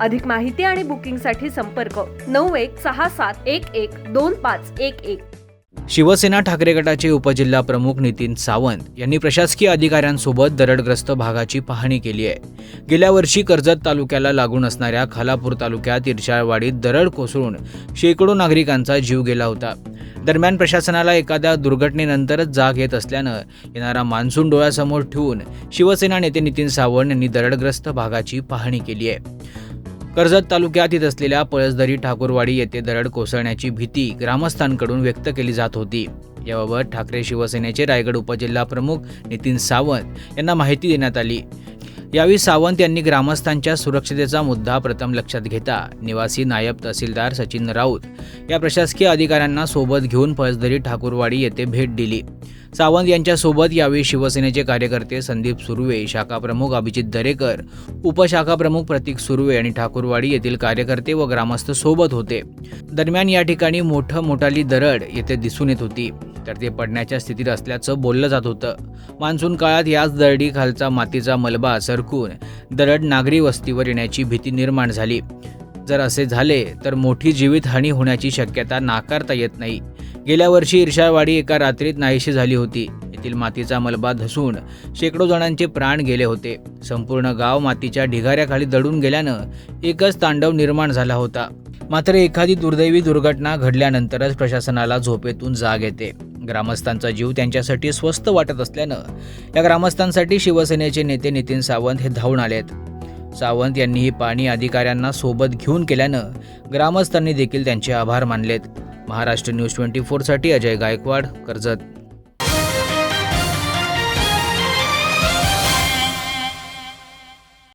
अधिक माहिती आणि बुकिंगसाठी संपर्क नऊ एक सहा सात एक एक दोन पाच एक एक. शिवसेना ठाकरे गटाचे उपजिल्हा प्रमुख नितीन सावंत यांनी प्रशासकीय अधिकाऱ्यांसोबत दरडग्रस्त भागाची पाहणी केली आहे. गेल्या वर्षी कर्जत तालुक्याला लागून असणाऱ्या खालापूर तालुक्यात इर्शाळवाडीत दरड कोसळून शेकडो नागरिकांचा जीव गेला होता. दरम्यान प्रशासनाला एखाद्या दुर्घटनेनंतरच जाग येत असल्यानं येणारा मान्सून डोळ्यासमोर ठेवून शिवसेना नेते नितीन सावंत यांनी दरडग्रस्त भागाची पाहणी केली आहे. कर्जत तालुक्यात येत असलेल्या पळसदरी ठाकूरवाडी येथे दरड कोसळण्याची भीती ग्रामस्थांकडून व्यक्त केली जात होती. याबाबत ठाकरे शिवसेनेचे रायगड उपजिल्हा प्रमुख नितीन सावंत यांना माहिती देण्यात आली. यावेळी सावंत यांनी ग्रामस्थांच्या सुरक्षतेचा मुद्दा प्रथम लक्षात घेता. निवासी नायब तहसीलदार सचिन राऊत या प्रशासकीय अधिकाऱ्यांना सोबत घेऊन पळसदरी ठाकूरवाडी येथे भेट दिली. सावंत यांच्यासोबत यावेळी शिवसेनेचे कार्यकर्ते संदीप सुर्वे शाखाप्रमुख अभिजित दरेकर उपशाखा प्रमुख प्रतीक सुर्वे आणि ठाकूरवाडी येथील कार्यकर्ते व ग्रामस्थ सोबत होते. दरम्यान या ठिकाणी मोठं मोठाली दरड येथे दिसून येत होती. तर ते पडण्याच्या स्थितीत असल्याचं बोललं जात होतं. मान्सून काळात याच दरडी खालचा मातीचा मलबा सरकून दरड नागरी वस्तीवर येण्याची भीती निर्माण झाली. जर असे झाले तर मोठी जीवितहानी होण्याची शक्यता नाकारता येत नाही. गेल्या वर्षी ईर्षावाडी एका रात्रीत नाहीशी झाली होती. येथील मातीचा मलबा धसून शेकडो जणांचे प्राण गेले होते. संपूर्ण गाव मातीच्या ढिगाऱ्याखाली दडून गेल्यानं एकच तांडव निर्माण झाला होता. मात्र एखादी दुर्दैवी दुर्घटना घडल्यानंतरच प्रशासनाला झोपेतून जाग येते. ग्रामस्थांचा जीव त्यांच्यासाठी स्वस्त वाटत असल्यानं या ग्रामस्थांसाठी शिवसेनेचे नेते नितीन सावंत हे धावून आलेत. सावंत यांनी ही पाणी अधिकाऱ्यांना सोबत घेऊन केल्यानं ग्रामस्थांनी देखील त्यांचे आभार मानलेत. महाराष्ट्र न्यूज ट्वेंटी फोरसाठी अजय गायकवाड कर्जत.